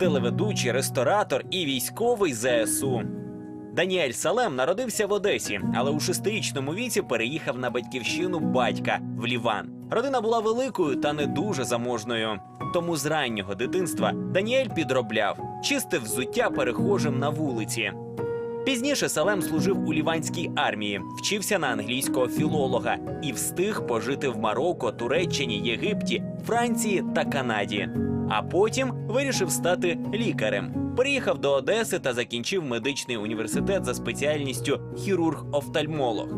телеведучий, ресторатор і військовий ЗСУ. Даніель Салем народився в Одесі, але у шестирічному віці переїхав на батьківщину батька в Ліван. Родина була великою та не дуже заможною. Тому з раннього дитинства Даніель підробляв, чистив взуття перехожим на вулиці. Пізніше Салем служив у ліванській армії, вчився на англійського філолога і встиг пожити в Марокко, Туреччині, Єгипті, Франції та Канаді. А потім вирішив стати лікарем. Приїхав до Одеси та закінчив медичний університет за спеціальністю хірург-офтальмолог.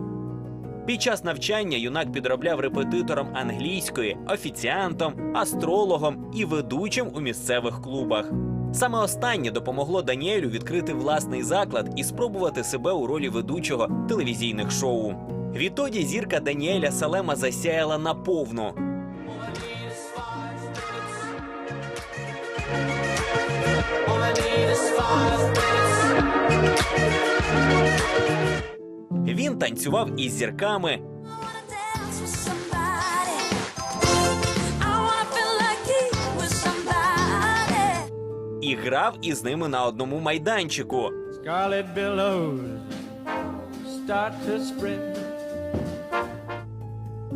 Під час навчання юнак підробляв репетитором англійської, офіціантом, астрологом і ведучим у місцевих клубах. Саме останнє допомогло Даніелю відкрити власний заклад і спробувати себе у ролі ведучого телевізійних шоу. Відтоді зірка Даніеля Салема засяяла наповну. Він танцював із зірками, і грав із ними на одному майданчику.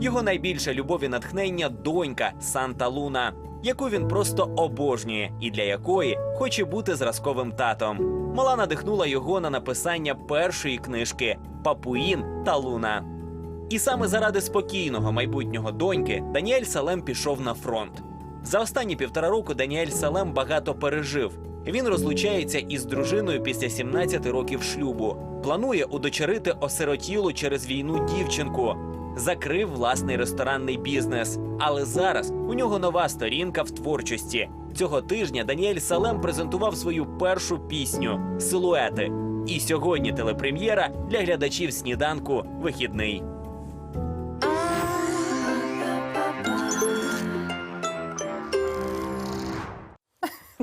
Його найбільша любов і натхнення донька Санта Луна, яку він просто обожнює, і для якої хоче бути зразковим татом. Мала надихнула його на написання першої книжки Папуїн та Луна. І саме заради спокійного майбутнього доньки Даніель Салем пішов на фронт. За останні півтора року Даніель Салем багато пережив. Він розлучається із дружиною після 17 років шлюбу. Планує удочерити осиротілу через війну дівчинку. Закрив власний ресторанний бізнес. Але зараз у нього нова сторінка в творчості. Цього тижня Даніель Салем презентував свою першу пісню Силуети. І сьогодні телепрем'єра для глядачів сніданку вихідний.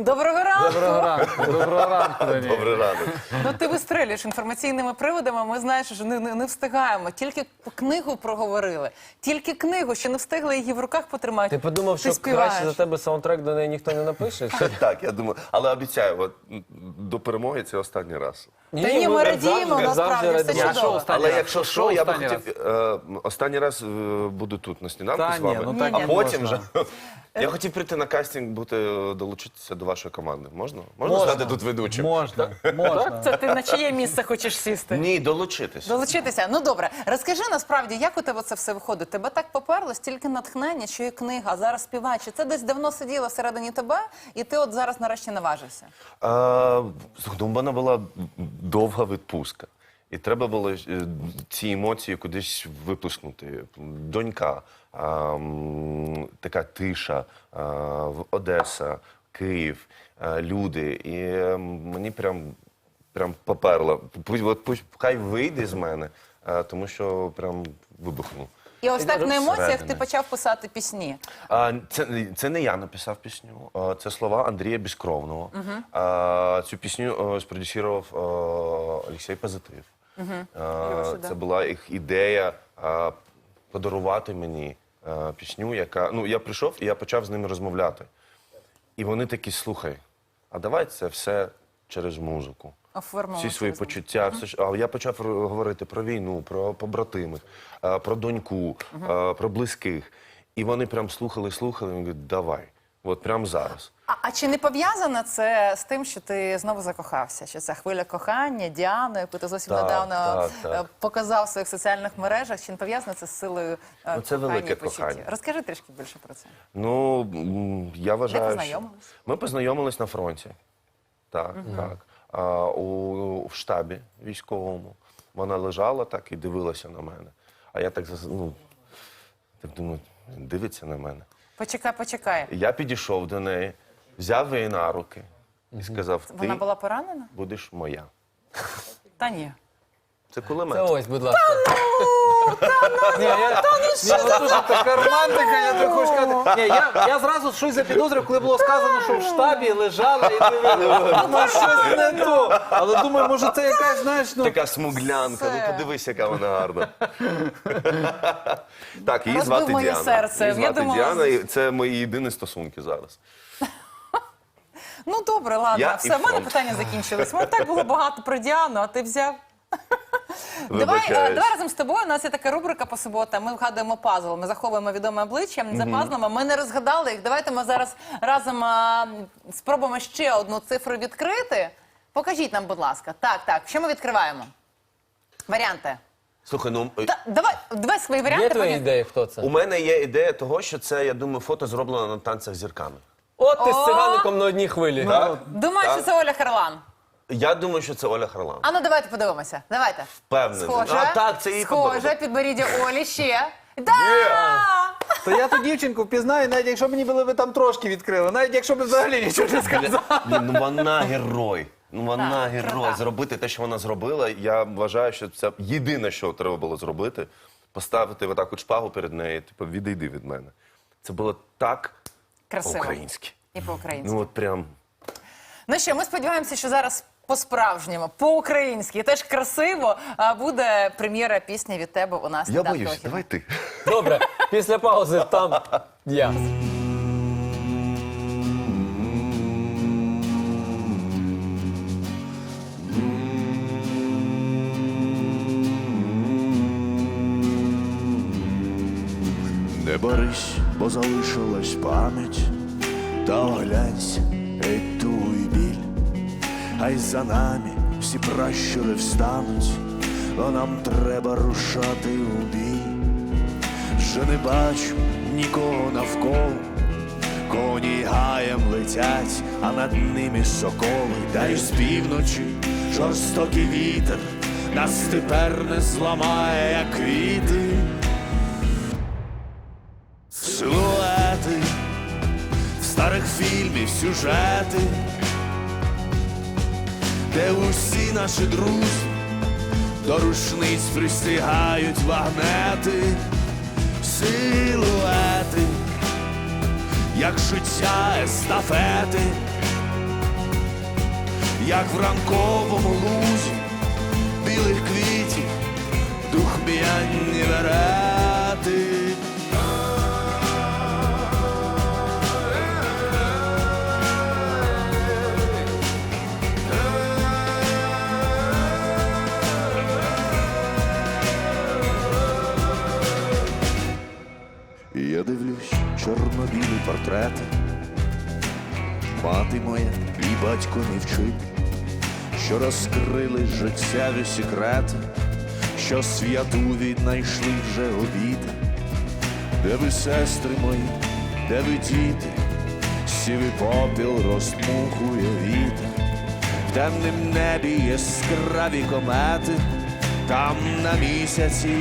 Доброго ранку. Доброго ранку, доброго ранку, Дані. Добрий ранок. Ну ти вистрелюєш інформаційними приводами. Ми знаєш, що не, не, не встигаємо. Тільки книгу проговорили. Тільки книгу, ще не встигли її в руках потримати. Ти подумав, що співаєш. краще за тебе саундтрек до неї ніхто не напише? Чи- Так, я думаю, але обіцяю, от, до перемоги це останній раз. Та ні, ми ви радіємо, насправді, все радіємо. чудово. Але якщо що, я би останній хотів е, останній раз е, буду тут на сніданку Та з ні, вами, ну так а не потім можна. вже. Я хотів прийти на кастинг, бути е, долучитися до вашої команди. Можна? Можна, Можна. стати тут ведучим? Можна, можна. Це ти на чиє місце хочеш сісти? Ні, долучитись. Долучитися. Ну добре, розкажи насправді, як у тебе це все виходить? Тебе так поперло, стільки натхнення, що є книга, а зараз співач. Це десь давно сиділо всередині тебе, і ти от зараз нарешті наважився. Слухай, ну, була довга відпустка. І треба було е, ці емоції кудись виплеснути. Донька, а, така тиша, а, в Одеса, Київ, а, люди. І е, мені прям, прям поперло. Пусть, от, пусть хай вийде з мене, а, тому що прям вибухнув. І ось так на емоціях ти почав писати пісні. А, це, це не я написав пісню, а, це слова Андрія Безкровного. А, цю пісню е, спродюсував е, Олексій Позитив. А, це була їх ідея подарувати мені пісню, яка. Ну, я прийшов і я почав з ними розмовляти. І вони такі, слухай, а давай це все через музику. Всі свої почуття, все ж. А я почав говорити про війну, про побратимих, про доньку, про близьких. І вони прям слухали, слухали, і говорять, давай, от прямо зараз. А, а чи не пов'язано це з тим, що ти знову закохався? Що це хвиля кохання, Діану, яку ти зовсім Так, недавно так, е, так. показав в своїх соціальних мережах? Чи не пов'язано це з силою е, Ну, це кохання велике і почуттів? кохання. Розкажи трішки більше про це. Ну, м, я вважаю. що- познайомились? Ми познайомились на фронті. Так, так. А, у, в штабі військовому. Вона лежала так і дивилася на мене. А я так, зас- ну, так думаю, дивиться на мене. Почекай, почекай. Я підійшов до неї, взяв її на руки і сказав: ти Вона була поранена? будеш моя. Та ні. Це кулемет. Це ось, будь ласка. Ні, я, ну, така романтика, я так хочу сказати. Ні, я, я зразу щось запідозрив, коли було сказано, що в штабі лежала і дивилася. Ну, щось не то. Але думаю, може це якась, знаєш, ну... Така смуглянка, Все. ну подивись, яка вона гарна. так, її Розбив звати моє Діана. серце. Її Я звати думала, Діана, і це мої єдині стосунки зараз. Ну добре, ладно, Я і все, в мене фронт. питання закінчились. Ми так було багато про Діану, а ти взяв. Давай, е, давай разом з тобою. У нас є така рубрика по суботам. Ми вгадуємо пазл. Ми заховуємо відоме обличчя за пазлами. Ми не розгадали їх. Давайте ми зараз разом а, спробуємо ще одну цифру відкрити. Покажіть нам, будь ласка. Так, так. Що ми відкриваємо? Варіанти. Слухай, ну е, Та, давай, давай свої варіанти. Є твої потім- ідеї, хто це? у мене є ідея того, що це, я думаю, фото зроблено на танцях з зірками. От ти з цигаником на одній хвилі. Так? Думаю, що це Оля Харлан. Я думаю, що це Оля Харлан. А ну давайте подивимося. Давайте. Впевнений. Схоже. А, так, це її Схоже, подобається. підборіддя Олі ще. Да! То я ту дівчинку впізнаю, навіть якщо мені були ви там трошки відкрили, навіть якщо б взагалі нічого не сказали. Блін, ну вона герой. Ну вона Так, герой. крута. Зробити те, що вона зробила. Я вважаю, що це єдине, що треба було зробити. Поставити отаку шпагу перед нею, типу, відійди від мене. Це було так Красиво. українськи. І по-українськи. Ну от прям. Ну що, ми сподіваємося, що зараз по-справжньому, по-українськи, і теж красиво а, буде прем'єра пісні від тебе у нас. Я боюсь, давай ти. Добре, після паузи там я. Не борись, бо залишилась пам'ять, та оглянься а й за нами всі пращури встануть, бо нам треба рушати у бій. Вже не бачу нікого навколо, коні гаєм летять, а над ними соколи, та й з півночі жорстокий вітер нас тепер не зламає, як квіти. Силуети в старих фільмів сюжети, де усі наші друзі до рушниць пристигають вагнети, силуети, як життя естафети, як в ранковому лузі Я дивлюсь чорно-білі портрети. Мати моя і батько не вчить, що розкрили життєві секрети, що святу віднайшли вже обіди. Де ви, сестри мої, де ви діти, сівий попіл розтмухує вітер, в темнім небі яскраві комети, там на місяці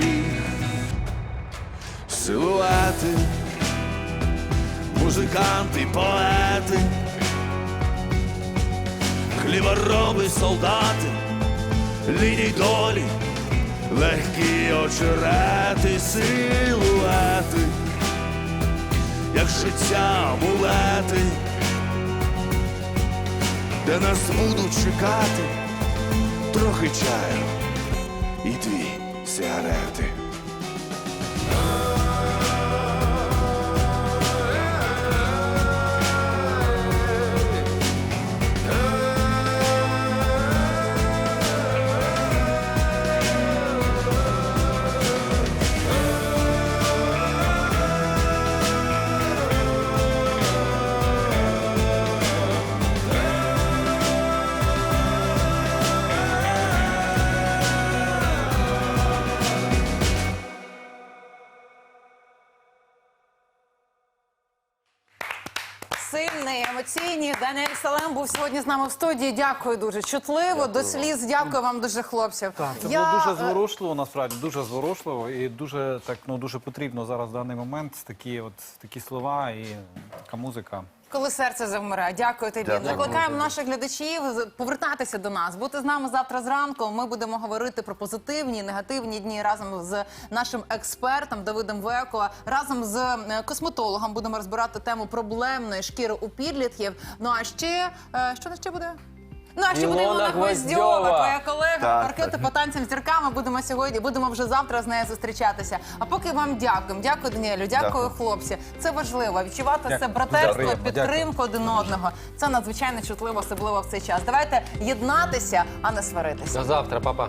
силуети, музиканти, поети, хлібороби, солдати, ліній долі, легкі очерети, силуети, як життя мулети, де нас будуть чекати трохи чаю і дві сигарети. Сильний, емоційні. Даніель Салем був сьогодні з нами в студії. Дякую дуже. Чутливо, до сліз. Дякую вам дуже, хлопців. Так, це Я, було дуже е, зворушливо, насправді дуже зворушливо і дуже так ну дуже потрібно зараз в даний момент такі от такі слова і така музика. Коли серце завмирає. Дякую тобі. Дякую. Закликаємо наших глядачів повертатися до нас, бути з нами завтра зранку. Ми будемо говорити про позитивні, негативні дні разом з нашим експертом Давидом Веко, разом з е, косметологом будемо розбирати тему проблемної шкіри у підлітків. Ну а ще е, що на ще буде? Наша Ілона Ілона Гвоздьова, Гвоздьова. твоя колега, Так, паркети по танцям з зірками. Будемо сьогодні, будемо вже завтра з нею зустрічатися. А поки вам дякуємо. Дякую, Даніелю, дякую, Дякую. хлопці. Це важливо. Відчувати все це братерство, підтримку один одного. Це надзвичайно чутливо, особливо в цей час. Давайте єднатися, а не сваритися. До завтра, папа.